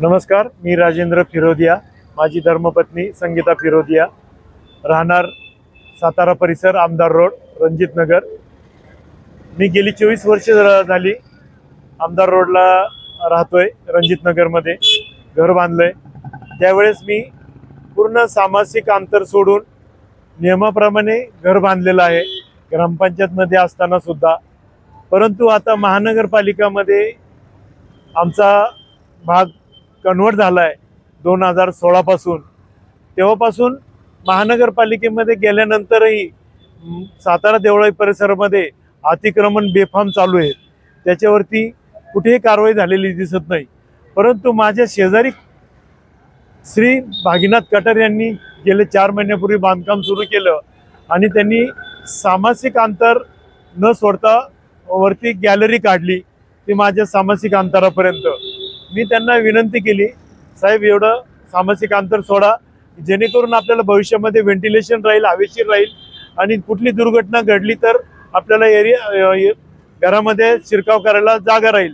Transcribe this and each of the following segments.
नमस्कार मी राजेंद्र फिरोदिया माझी धर्मपत्नी संगीता फिरोदिया. राहणार सातारा परिसर आमदार रोड रणजित नगर. मी गेली चोवीस वर्ष झाली आमदार रोडला राहतोय रणजित नगरमध्ये घर बांधलंय. त्यावेळेस मी पूर्ण सामाजिक अंतर सोडून नियमाप्रमाणे घर बांधलेलं आहे. ग्रामपंचायतमध्ये असताना सुद्धा. परंतु आता महानगरपालिकामध्ये आमचा भाग कन्वर्ट झाला आहे दोन हजार सोळापासून. तेव्हापासून महानगरपालिकेमध्ये गेल्यानंतरही सातारा देवळाई परिसरामध्ये अतिक्रमण बेफाम चालू आहे त्याच्यावरती कुठेही कारवाई झालेली दिसत नाही. परंतु माझ्या शेजारी श्री भागीनाथ कटर यांनी गेले चार महिन्यापूर्वी बांधकाम सुरू केलं आणि त्यांनी सामासिक अंतर न सोडता वरती गॅलरी काढली ती माझ्या सामासिक अंतरापर्यंत. मी त्यांना विनंती केली साहेब एवढं सामाजिक अंतर सोडा जेणेकरून आपल्याला भविष्यामध्ये व्हेंटिलेशन राहील हवेशीर राहील आणि कुठली दुर्घटना घडली तर आपल्याला एरिया घरामध्ये शिरकाव करायला जागा राहील.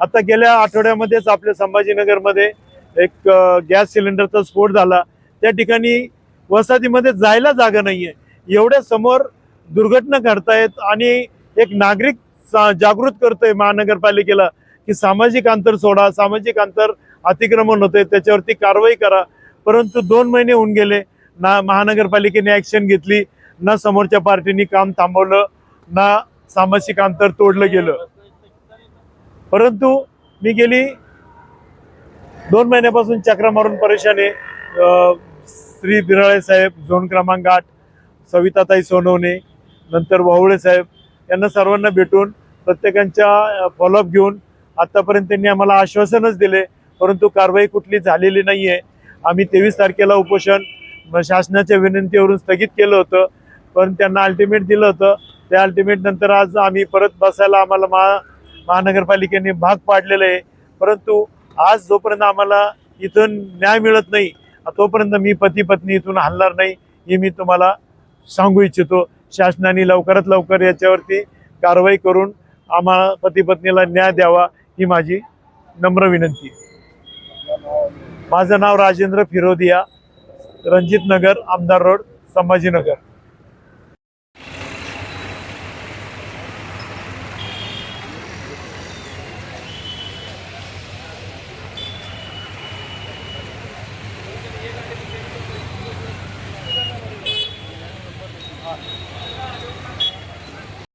आता गेल्या आठवड्यामध्येच आपल्या संभाजीनगरमध्ये एक गॅस सिलेंडरचा स्फोट झाला. त्या ठिकाणी वसाहतीमध्ये जायला जागा नाही आहे एवढ्या समोर दुर्घटना घडतायत आणि एक नागरिक सा- जागृत करतोय महानगरपालिकेला. की सामाजिक अंतर सोडा सामाजिक अंतर अतिक्रमण होते त्याच्यावरती कारवाई करा. परंतु दोन महिने होऊन गेले ना महानगरपालिकेने ॲक्शन घेतली ना समोरच्या पार्टीने काम थांबवलं ना सामाजिक अंतर तोडलं गेलं. परंतु मी गेली दोन महिन्यापासून चक्रा मारून परेशान आहे. श्री बिराळे साहेब झोन क्रमांक आठ सविताताई सोनवणे नंतर वाहुळे साहेब यांना सर्वांना भेटून प्रत्येकांच्या फॉलोअप घेऊन आतापर्यंत त्यांनी आम्हाला आश्वासनच दिले परंतु कारवाई कुठली झालेली नाही आहे आम्ही तेवीस तारखेला उपोषण म- शासनाच्या विनंतीवरून स्थगित केलं होतं पण त्यांना अल्टिमेट दिलं होतं. त्या अल्टिमेट नंतर आज आम्ही परत बसायला आम्हाला महा महानगरपालिकेने भाग पाडलेलं आहे. परंतु आज जोपर्यंत आम्हाला इथून न्याय मिळत नाही तोपर्यंत मी पती पत्नी इथून हलणार नाही हे मी तुम्हाला सांगू इच्छितो. शासनाने लवकरात लवकर याच्यावरती कारवाई करून आम्हाला पती पत्नीला न्याय द्यावा. ही माझी नम्र विनंती. माझं नाव राजेंद्र फिरोदिया रणजित नगर आमदार रोड संभाजीनगर.